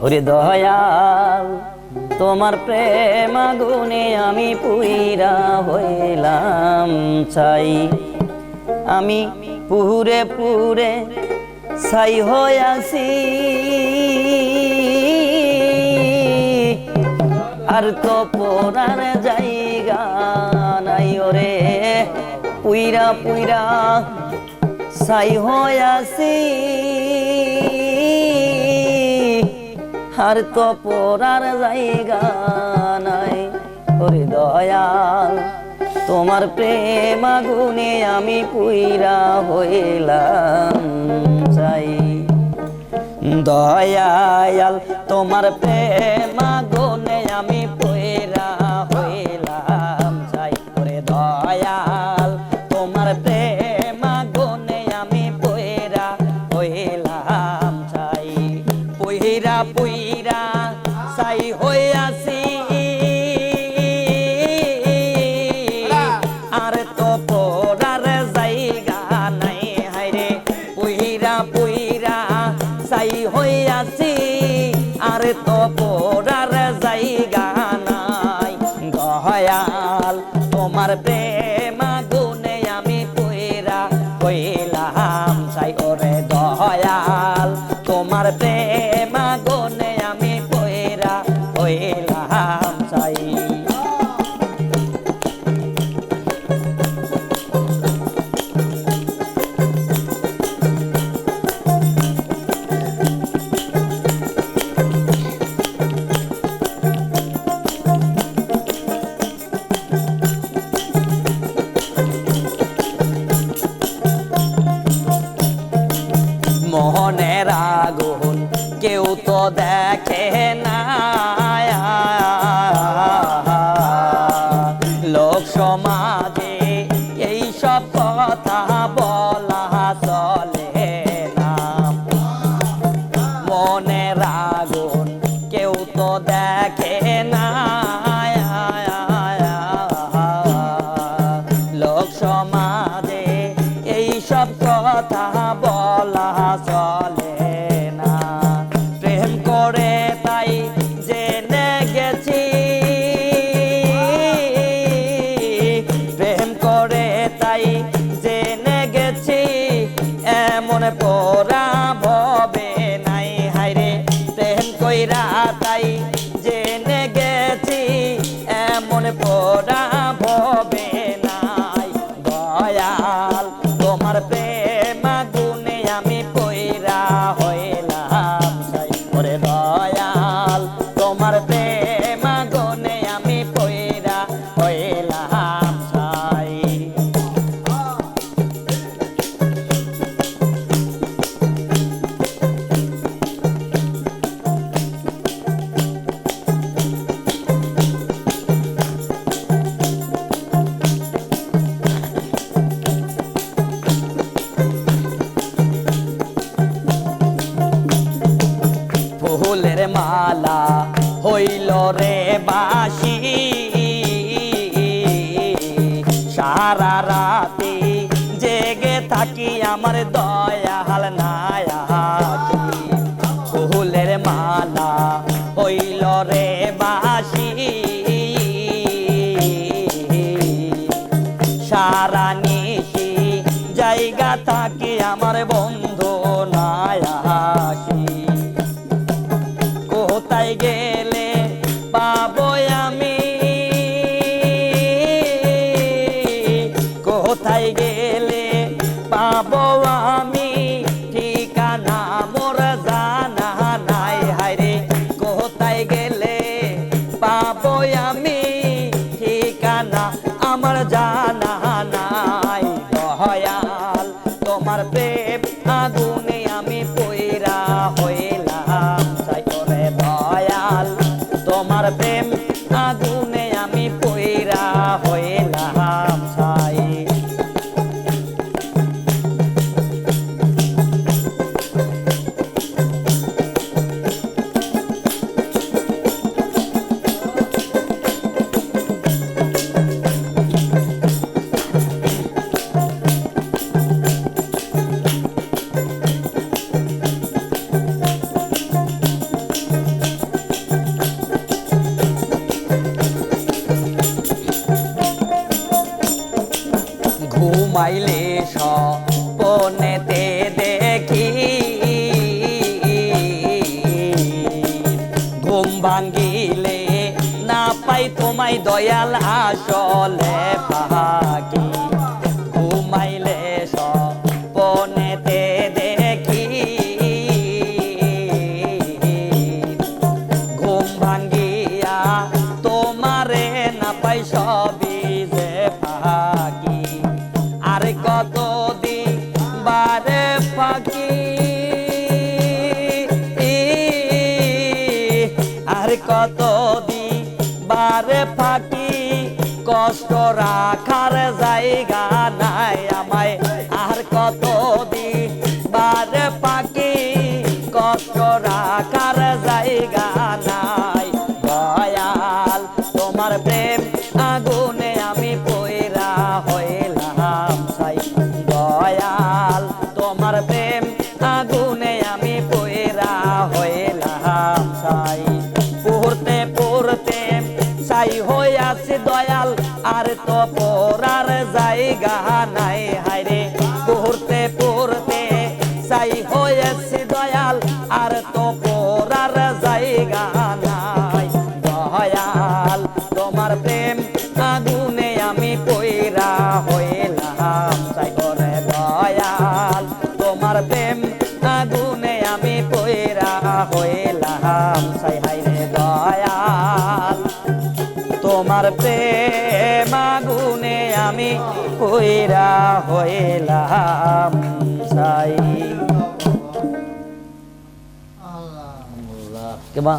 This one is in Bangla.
ওরে দয়াল তোমার প্রেম আগুনে আমি পুইরা হইলাম চাই আমি পুরে পুরে ছাই হইয়াছি আর তো পড়ার জায়গা নাই ওরে। পুইরা পুইরা ছাই হইয়াছি আর তো পড়ার জায়গা নাই। ওরে দয়াল, তোমার প্রেম আগুনে আমি পুইরা হইলাম যাই দয়াল, তোমার প্রেম আগুনে আমি তোমার প্রেম মনের আগুন কেউ তো দেখে না। লোক সমাজে এই সব কথা বলা চলে না। প্রেম করে তাই জেনে গেছি। প্রেম করে তাই জেনে গেছি, এমন পোরা সারা রাতে জেগে থাকি আমার দয়াল নায়াকি। ফুলের মালা হইল রে বাসি সারা নিশি জায়গা থাকি আমার বন্ধু দয়াল আসলে পাকি ঘুমাইলে সপনেতে দেখি। ঘুম ভাঙ্গিয়া তোমারে না পাই সবই যে পাকি আর কত কষ্ট রাখার জায়গা নাই আমায়। আর কত দিন বারে পাখি কষ্ট রাখার জায়গা চাই আছি দয়াল আর তো পড়ার জায়গা নাই হায়রে পয়রা হইলাম সাই। আল্লাহ। কেবা